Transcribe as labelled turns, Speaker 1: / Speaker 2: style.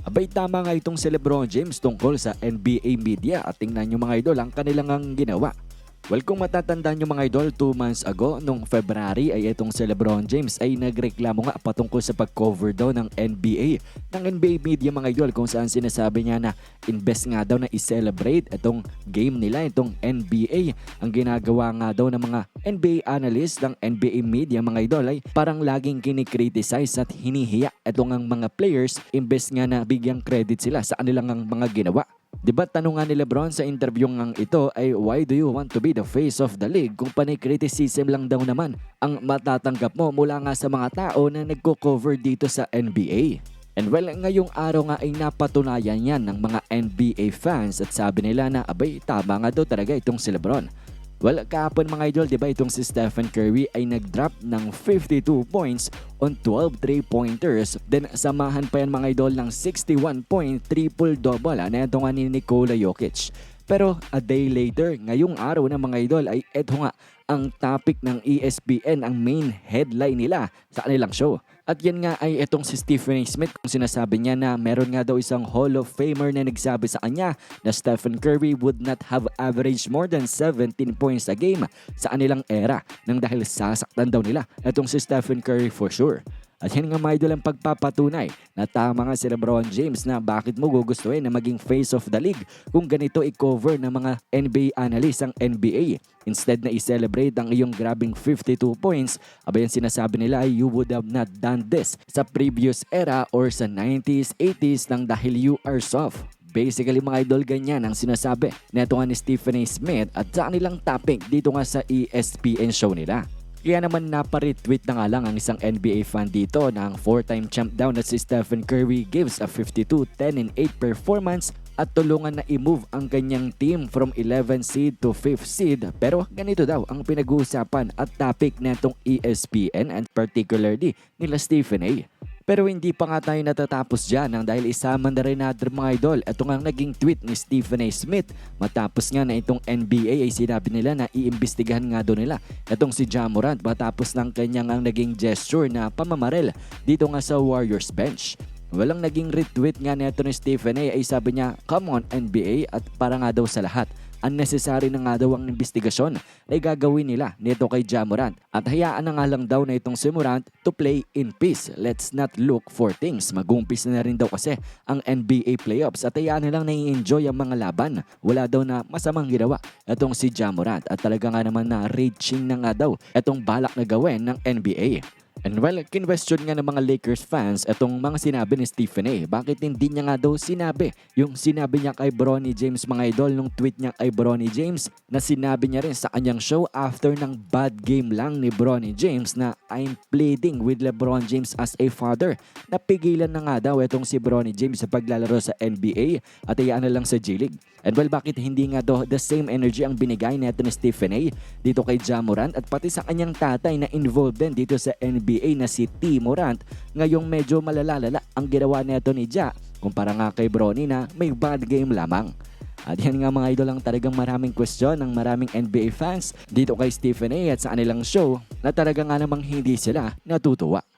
Speaker 1: Abay tama nga itong si Lebron James tungkol sa NBA media at tingnan nyo mga idol ang kanilang ang ginawa. Well, kung matatandaan nyo mga idol, 2 months ago, nung February ay itong si Lebron James ay nagreklamo nga patungkol sa pag-cover daw ng NBA. Ng NBA media mga idol kung saan sinasabi niya na invest nga daw na i-celebrate itong game nila, itong NBA. Ang ginagawa nga daw ng mga NBA analyst ng NBA media mga idol ay parang laging kinikriticize at hinihiya itong ang mga players imbes nga na bigyang credit sila sa kanilang ang mga ginawa. Di ba tanong nga ni Lebron sa interview ngang ito ay why do you want to be the face of the league kung panay criticism lang daw naman ang matatanggap mo mula nga sa mga tao na nagko-cover dito sa NBA. And well, ngayong araw nga ay napatunayan yan ng mga NBA fans at sabi nila na abay tama nga daw talaga itong si Lebron. Well, kahapon mga idol, di ba itong si Stephen Curry ay nag-drop ng 52 points on 12 3-pointers. Then samahan pa yan mga idol ng 61 point triple-double ah, na ito nga ni Nikola Jokic. Pero a day later, ngayong araw na mga idol ay eto nga ang topic ng ESPN, ang main headline nila sa kanilang show. At yan nga ay itong si Stephen A. Smith kung sinasabi niya na meron nga daw isang Hall of Famer na nagsabi sa kanya na Stephen Curry would not have averaged more than 17 points a game sa kanilang era nang dahil sasaktan daw nila itong si Stephen Curry for sure. At yan nga mga idol ang pagpapatunay na tama nga si Lebron James na bakit mo gugustuhin na maging face of the league kung ganito i-cover ng mga NBA analysts ang NBA. Instead na i-celebrate ang iyong grabing 52 points, abay ang sinasabi nila ay you would have not done this sa previous era or sa 90s, 80s nang dahil you are soft. Basically mga idol ganyan ang sinasabi neto nga ni Stephen A. Smith at sa kanilang topic dito nga sa ESPN show nila. Kaya naman naparetweet na nga lang ang isang NBA fan dito na ang 4-time champ daw na si Stephen Curry gives a 52, 10, and 8 performance at tulungan na i-move ang kanyang team from 11 seed to 5th seed. Pero ganito daw ang pinag-uusapan at topic netong ESPN and particularly nila Stephen A. Pero hindi pa nga tayo natatapos dyan nang dahil isama na rin natin mga idol. Ito nga ang naging tweet ni Stephen A. Smith. Matapos nga na itong NBA ay sinabi nila na iimbestigahan nga doon nila. Itong si Jamorant matapos ng kanyang ang naging gesture na pamamarel dito nga sa Warriors bench. Walang naging retweet nga neto ni Stephen A. ay sabi niya, come on NBA at para nga daw sa lahat unnecessary na nga daw ang investigasyon na gagawin nila nito kay Jamorant. At hayaan na nga lang daw na itong si Morant to play in peace. Let's not look for things. Mag-umpis na rin daw kasi ang NBA playoffs at hayaan nilang nai-enjoy ang mga laban. Wala daw na masamang ginawa itong si Jamorant at talaga nga naman na reaching na nga daw itong balak na gawin ng NBA. And well, kinwestiyon nga ng mga Lakers fans itong mga sinabi ni Stephen A. Bakit hindi niya nga daw sinabi yung sinabi niya kay Bronny James mga idol nung tweet niya kay Bronny James na sinabi niya rin sa kanyang show after ng bad game lang ni Bronny James na I'm pleading with LeBron James as a father. Napigilan na nga daw itong si Bronny James sa paglalaro sa NBA at iyaan na lang sa G-League. And well, bakit hindi nga daw the same energy ang binigay neto ni Stephen A dito kay Ja Morant at pati sa kanyang tatay na involved din dito sa NBA na si T. Morant. Ngayong medyo malalalala ang ginawa neto ni Ja kumpara nga kay Bronny na may bad game lamang. At yan nga mga idol ang talagang maraming question ng maraming NBA fans dito kay Stephen A at sa kanilang show na talaga nga namang hindi sila natutuwa.